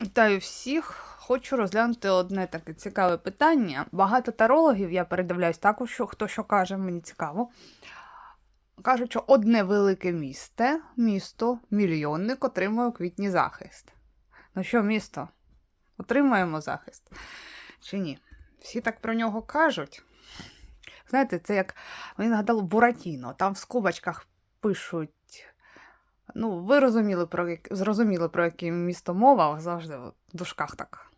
Вітаю всіх. Хочу розглянути одне таке цікаве питання. Багато тарологів, я передивляюсь також, що хто що каже, мені цікаво. Кажуть, що одне велике місто, місто, мільйонник отримує у квітні захист. Ну що, місто? Отримаємо захист? Чи ні? Всі так про нього кажуть. Знаєте, це як мені нагадало Буратіно. Там в скобочках пишуть. Ну, ви розуміли, про зрозуміли, про яке місто мова, завжди в дужках так.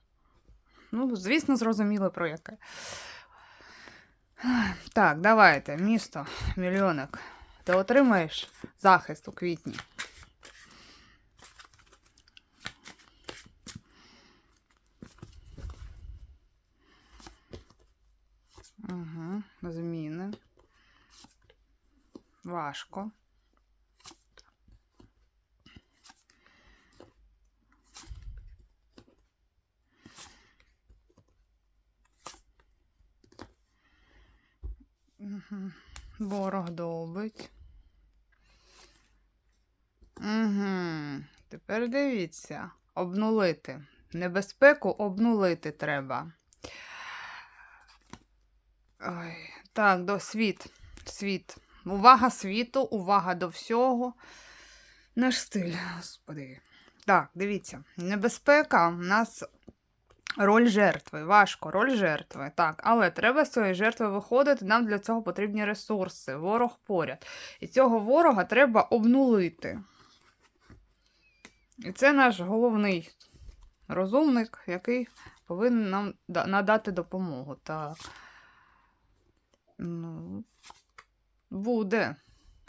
Ну, звісно, зрозуміли, про яке. Так, давайте, місто, мільйоник. Ти отримаєш захист у квітні. Угу, зміни. Важко. Угу. Ворог добить. Угу. Тепер дивіться. Обнулити. Небезпеку обнулити треба. Ой. Так, до світ. Світ. Увага світу, увага до всього. Наш стиль, господи. Так, дивіться. Небезпека у нас Роль жертви. Важко, роль жертви. Так, але треба з цієї жертви виходити. Нам для цього потрібні ресурси. Ворог поряд. І цього ворога треба обнулити. І це наш головний розумник, який повинен нам надати допомогу. Так. Ну, буде.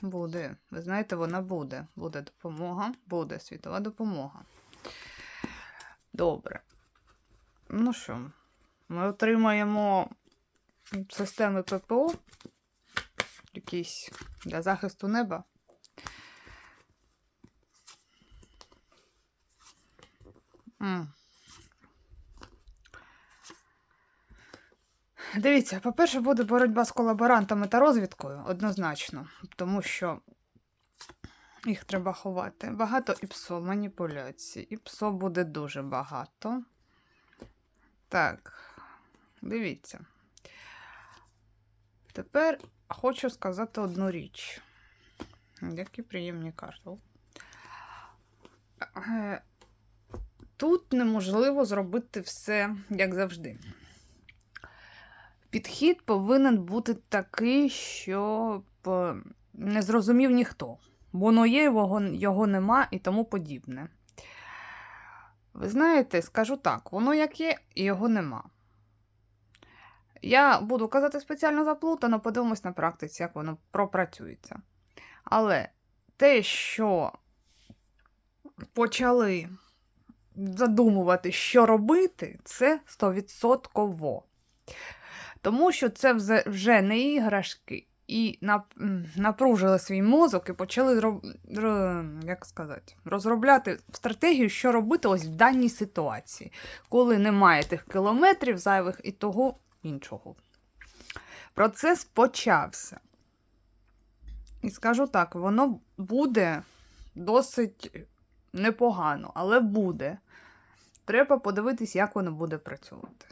Буде. Ви знаєте, вона буде. Буде допомога. Буде світова допомога. Добре. Ну що, ми отримаємо системи ППО якісь для захисту неба. М. Дивіться, по-перше, буде боротьба з колаборантами та розвідкою однозначно, тому що їх треба ховати. Багато ІПСО, маніпуляцій. ІПСО буде дуже багато. Так, дивіться. Тепер хочу сказати одну річ. Які приємні карти. Е, Тут неможливо зробити все, як завжди. Підхід повинен бути такий, щоб е, не зрозумів ніхто. Воно є, його, його нема і тому подібне. Ви знаєте, скажу так, воно як є, і його нема. Я буду казати спеціально заплутано, подивимось на практиці, як воно пропрацюється. Але те, що почали задумувати, що робити, це стовідсотково. Тому що це вже не іграшки, і нап- напружили свій мозок і почали роб- ро- як сказати, розробляти стратегію, що робити ось в даній ситуації, коли немає тих кілометрів зайвих і того іншого. Процес почався. І скажу так, воно буде досить непогано, але буде. Треба подивитись, як воно буде працювати.